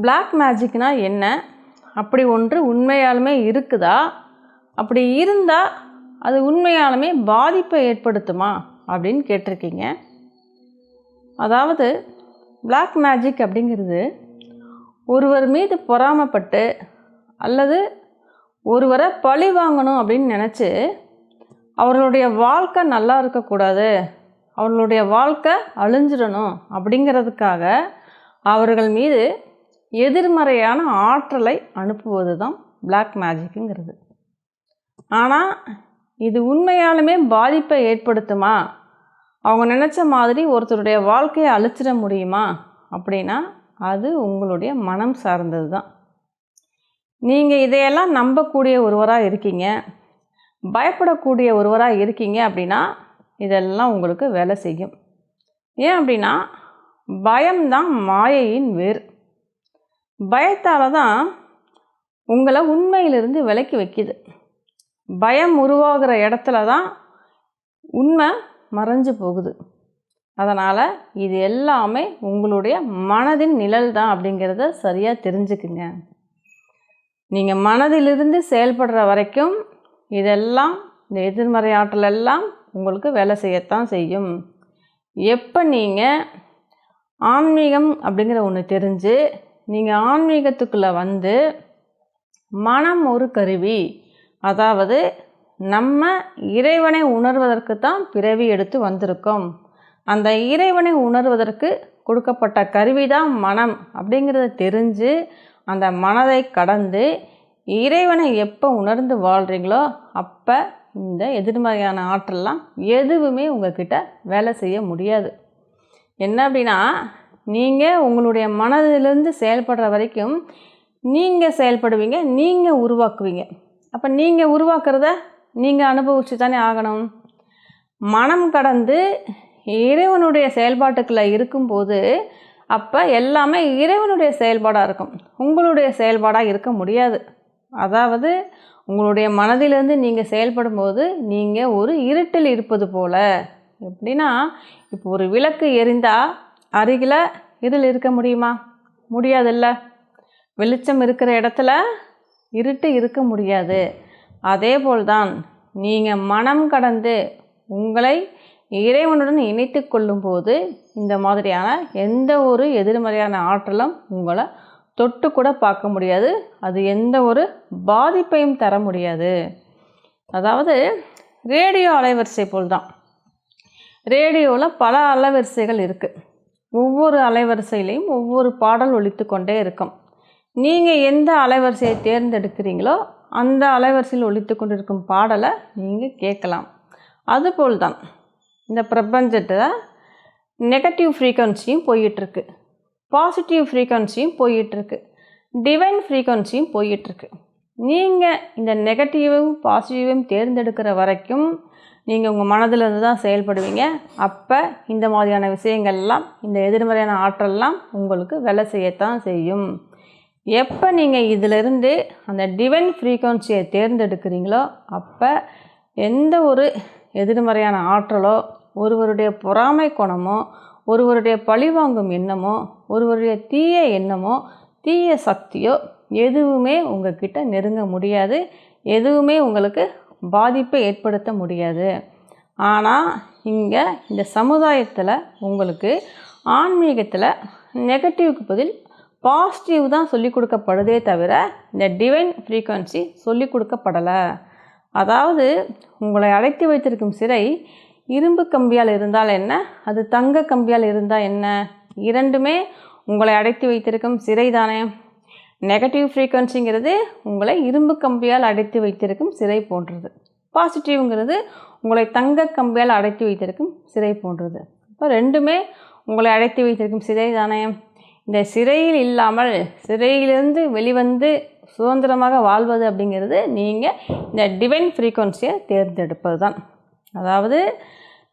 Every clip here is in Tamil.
பிளாக் மேஜிக்னா என்ன? அப்படி ஒன்று உண்மையாலுமே இருக்குதா? அப்படி இருந்தால் அது உண்மையாலுமே பாதிப்பை ஏற்படுத்துமா? அப்படின்னு கேட்டிருக்கீங்க. அதாவது பிளாக் மேஜிக் அப்படிங்கிறது ஒருவர் மீது பொறாமைப்பட்டு அல்லது ஒருவரை பழி வாங்கணும் அப்படின்னு நினச்சி அவர்களுடைய வாழ்க்கை நல்லா இருக்கக்கூடாது அவர்களுடைய வாழ்க்கை அழிஞ்சிடணும் அப்படிங்கிறதுக்காக அவர்கள் மீது எதிர்மறையான ஆற்றலை அனுப்புவது தான் பிளாக் மேஜிக்குங்கிறது ஆனால் இது உண்மையாலுமே பாதிப்பை ஏற்படுத்துமா? அவங்க நினச்ச மாதிரி ஒருத்தருடைய வாழ்க்கையை அழிச்சிட முடியுமா? அப்படின்னா அது உங்களுடைய மனம் சார்ந்தது தான் நீங்கள் இதையெல்லாம் நம்பக்கூடிய ஒருவராக இருக்கீங்க. பயப்படக்கூடிய ஒருவராக இருக்கீங்க அப்படின்னா இதெல்லாம் உங்களுக்கு வேலை செய்யும். ஏன் அப்படின்னா பயம்தான் மாயையின் வேர். பயத்தால் தான் உங்களை உண்மையிலிருந்து விலக்கி வைக்குது. பயம் உருவாகிற இடத்துல தான் உண்மை மறைஞ்சு போகுது. அதனால் இது எல்லாமே உங்களுடைய மனதின் நிழல் தான் அப்படிங்கிறத சரியாக தெரிஞ்சுக்குங்க. நீங்கள் மனதிலிருந்து செயல்படுற வரைக்கும் இதெல்லாம் இந்த எதிர்மறை ஆற்றல் எல்லாம் உங்களுக்கு வேலை செய்யத்தான் செய்யும். எப்போ நீங்கள் ஆன்மீகம் அப்படிங்கிற ஒன்று தெரிஞ்சு நீங்கள் ஆன்மீகத்துக்குள்ளே வந்து மனம் ஒரு கருவி. அதாவது நம்ம இறைவனை உணர்வதற்கு தான் பிறவி எடுத்து வந்திருக்கோம். அந்த இறைவனை உணர்வதற்கு கொடுக்கப்பட்ட கருவி தான் மனம் அப்படிங்கிறத தெரிஞ்சு அந்த மனதை கடந்து இறைவனை எப்போ உணர்ந்து வாழ்கிறீங்களோ அப்போ இந்த எதிர்மறையான ஆற்றல்லாம் எதுவுமே உங்ககிட்ட வேலை செய்ய முடியாது. என்ன அப்படின்னா நீங்கள் உங்களுடைய மனதிலிருந்து செயல்படுற வரைக்கும் நீங்கள் செயல்படுவீங்க நீங்கள் உருவாக்குவீங்க. அப்போ நீங்கள் உருவாக்குறத நீங்கள் அனுபவிச்சு தானே ஆகணும். மனம் கடந்து இறைவனுடைய செயல்பாட்டுக்குள்ளே இருக்கும்போது அப்போ எல்லாமே இறைவனுடைய செயல்பாடாக இருக்கும். உங்களுடைய செயல்பாடாக இருக்க முடியாது. அதாவது உங்களுடைய மனதிலிருந்து நீங்கள் செயல்படும்போது நீங்கள் ஒரு இருட்டில் இருப்பது போல். எப்படின்னா இப்போ ஒரு விளக்கு எரிந்தால் அருகில் இருள் இருக்க முடியுமா? முடியாதுல்ல. வெளிச்சம் இருக்கிற இடத்துல இருட்டு இருக்க முடியாது. அதே போல்தான் நீங்கள் மனம் கடந்து உங்களை இறைவனுடன் இணைத்து கொள்ளும்போது இந்த மாதிரியான எந்த ஒரு எதிர்மறையான ஆற்றலும் உங்களை தொட்டு கூட பார்க்க முடியாது. அது எந்த ஒரு பாதிப்பையும் தர முடியாது. அதாவது ரேடியோ அலைவரிசை போல் தான் ரேடியோவில் பல அலைவரிசைகள் இருக்குது ஒவ்வொரு அலைவரிசையிலையும் ஒவ்வொரு பாடல் ஒழித்து கொண்டே இருக்கும். நீங்கள் எந்த அலைவரிசையை தேர்ந்தெடுக்கிறீங்களோ அந்த அலைவரிசையில் ஒழித்து கொண்டிருக்கும் பாடலை நீங்கள் கேட்கலாம். அதுபோல் தான் இந்த பிரபஞ்சத்தில் நெகட்டிவ் ஃப்ரீக்வன்சியும் போயிட்டுருக்கு. பாசிட்டிவ் ஃப்ரீக்வன்சியும் போயிட்டுருக்கு. டிவைன் ஃப்ரீக்வன்சியும் போயிட்டுருக்கு. நீங்கள் இந்த நெகட்டிவும் பாசிட்டிவும் தேர்ந்தெடுக்கிற வரைக்கும் நீங்கள் உங்கள் மனதிலிருந்து தான் செயல்படுவீங்க. அப்போ இந்த மாதிரியான விஷயங்கள்லாம் இந்த எதிர்மறையான ஆற்றல்லாம் உங்களுக்கு வேலை செய்யத்தான் செய்யும். எப்போ நீங்கள் இதிலிருந்து அந்த டிவைன் ஃப்ரீக்குவன்சியை தேர்ந்தெடுக்கிறீங்களோ அப்போ எந்த ஒரு எதிர்மறையான ஆற்றலோ ஒருவருடைய பொறாமை குணமோ ஒருவருடைய பழிவாங்கும் எண்ணமோ ஒருவருடைய தீய எண்ணமோ தீய சக்தியோ எதுவுமே உங்ககிட்ட நெருங்க முடியாது. எதுவுமே உங்களுக்கு பாதிப்பை ஏற்படுத்த முடியாது. ஆனால் இங்கே இந்த சமுதாயத்தில் உங்களுக்கு ஆன்மீகத்தில் நெகட்டிவ்க்கு பதில் பாசிட்டிவ் தான் சொல்லிக் கொடுக்கப்படுதே தவிர இந்த டிவைன் ஃப்ரீக்குவன்சி சொல்லிக் கொடுக்கப்படலை. அதாவது உங்களை அடைத்து வைத்திருக்கும் சிறை இரும்பு கம்பியால் இருந்தால் என்ன? அது தங்க கம்பியால் இருந்தால் என்ன? இரண்டுமே உங்களை அடைத்து வைத்திருக்கும் சிறை தானே. நெகட்டிவ் ஃப்ரீக்குவன்சிங்கிறது உங்களை இரும்பு கம்பியால் அடைத்து வைத்திருக்கும் சிறை போன்றது. பாசிட்டிவ்ங்கிறது உங்களை தங்க கம்பியால் அடைத்து வைத்திருக்கும் சிறை போன்றது. இப்போ ரெண்டுமே உங்களை அடைத்து வைத்திருக்கும் சிறை தானே. இந்த சிறையில் இல்லாமல் சிறையிலிருந்து வெளிவந்து சுதந்திரமாக வாழ்வது அப்படிங்கிறது நீங்கள் இந்த டிவைன் ஃப்ரீக்குவன்சியை தேர்ந்தெடுப்பது தான் அதாவது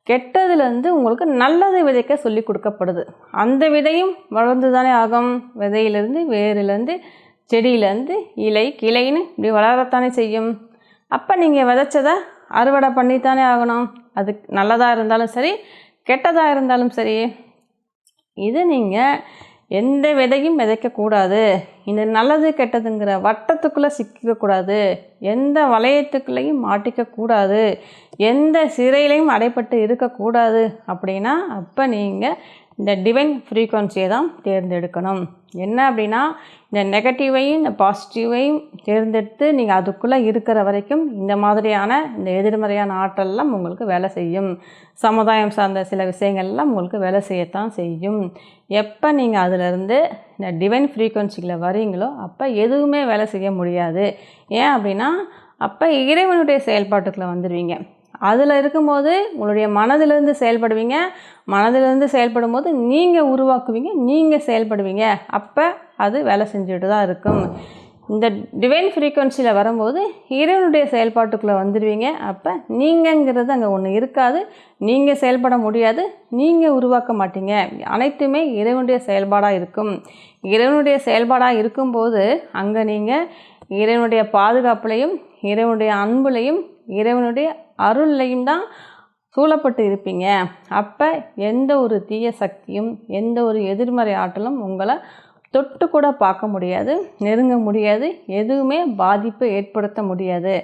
கெட்டதுலேருந்து உங்களுக்கு நல்லதை விதைக்க சொல்லி கொடுக்கப்படுது. அந்த விதையும் வளர்ந்து தானே ஆகும். விதையிலேருந்து வேர்லேருந்து செடியிலேருந்து இலை கிளைன்னு இப்படி வளரத்தானே செய்யும். அப்போ நீங்கள் விதைச்சதை அறுவடை பண்ணித்தானே ஆகணும். அது நல்லதாக இருந்தாலும் சரி கெட்டதாக இருந்தாலும் சரி. இது நீங்கள் எந்த விதையும் விதைக்கக்கூடாது. இந்த நல்லது கெட்டதுங்கிற வட்டத்துக்குள்ளே சிக்கிக்கக்கூடாது எந்த வளையத்துக்குள்ளேயும் மாட்டிக்கக்கூடாது எந்த சிறையிலையும் அடைப்பட்டு இருக்கக்கூடாது அப்படின்னா அப்போ நீங்கள் இந்த டிவைன் ஃப்ரீக்குவன்சியை தான் தேர்ந்தெடுக்கணும். என்ன அப்படின்னா இந்த நெகட்டிவையும் இந்த பாசிட்டிவையும் தேர்ந்தெடுத்து நீங்கள் அதுக்குள்ளே இருக்கிற வரைக்கும் இந்த மாதிரியான இந்த எதிர்மறையான ஆற்றல்லாம் உங்களுக்கு வேலை செய்யும். சமுதாயம் சார்ந்த சில விஷயங்கள்லாம் உங்களுக்கு வேலை செய்யத்தான் செய்யும். எப்போ நீங்கள் அதிலிருந்து இந்த டிவைன் ஃப்ரீக்குவன்சிகளை வரீங்களோ அப்போ எதுவுமே வேலை செய்ய முடியாது. ஏன் அப்படின்னா அப்போ இறைவனுடைய செயல்பாட்டுக்குள்ளே வந்துடுவீங்க அதில் இருக்கும்போது உங்களுடைய மனதிலிருந்து செயல்படுவீங்க. மனதிலிருந்து செயல்படும் போது நீங்கள் உருவாக்குவீங்க நீங்கள் செயல்படுவீங்க. அப்போ அது வேலை செஞ்சுட்டு தான் இருக்கும். இந்த டிவைன் ஃப்ரீக்குவன்சியில் வரும்போது இறைவனுடைய செயல்பாட்டுக்குள்ளே வந்துடுவீங்க அப்போ நீங்கங்கிறது அங்கே ஒன்று இருக்காது. நீங்கள் செயல்பட முடியாது. நீங்கள் உருவாக்க மாட்டீங்க. அனைத்துமே இறைவனுடைய செயல்பாடாக இருக்கும். இறைவனுடைய செயல்பாடாக இருக்கும்போது அங்கே நீங்கள் இறைவனுடைய பாதுகாப்புலையும் இறைவனுடைய அன்புலையும் இறைவனுடைய அருள்லையும் தான் சூழப்பட்டு இருப்பீங்க. அப்போ எந்த ஒரு தீய சக்தியும் எந்த ஒரு எதிர்மறை ஆற்றலும் உங்களை தொட்டு கூட பார்க்க முடியாது நெருங்க முடியாது எதுவுமே பாதிப்பு ஏற்படுத்த முடியாது.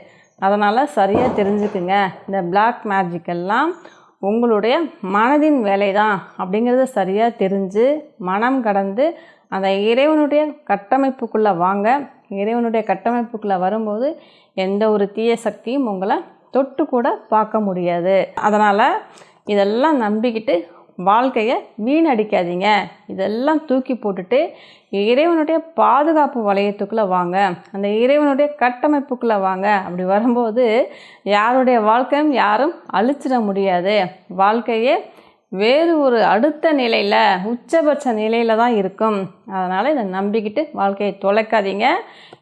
அதனால் சரியாக தெரிஞ்சுக்குங்க. இந்த பிளாக் மேஜிக்கெல்லாம் உங்களுடைய மனதின் வேலை தான் அப்படிங்கிறத சரியாக தெரிஞ்சு மனம் கடந்து அந்த இறைவனுடைய கட்டமைப்புக்குள்ளே வாங்க. இறைவனுடைய கட்டமைப்புக்குள்ளே வரும்போது எந்த ஒரு தீய சக்தியும் உங்களை தொட்டு கூட பார்க்க முடியாது. அதனால் இதெல்லாம் நம்பிக்கிட்டு வாழ்க்கையை வீணடிக்காதீங்க. இதெல்லாம் தூக்கி போட்டுட்டு இறைவனுடைய பாதுகாப்பு வளையத்துக்குள்ளே வாங்க. அந்த இறைவனுடைய கட்டமைப்புக்குள்ளே வாங்க. அப்படி வரும்போது யாருடைய வாழ்க்கையும் யாரும் அழிச்சிட முடியாது. வாழ்க்கையே வேறு ஒரு அடுத்த நிலையில் உச்சபட்ச நிலையில் தான் இருக்கும். அதனால் இதை நம்பிக்கிட்டு வாழ்க்கையை தொலைக்காதீங்க.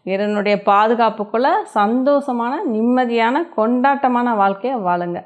இறைவனுடைய பாதுகாப்புக்குள்ளே சந்தோஷமான நிம்மதியான கொண்டாட்டமான வாழ்க்கையை வாழுங்க.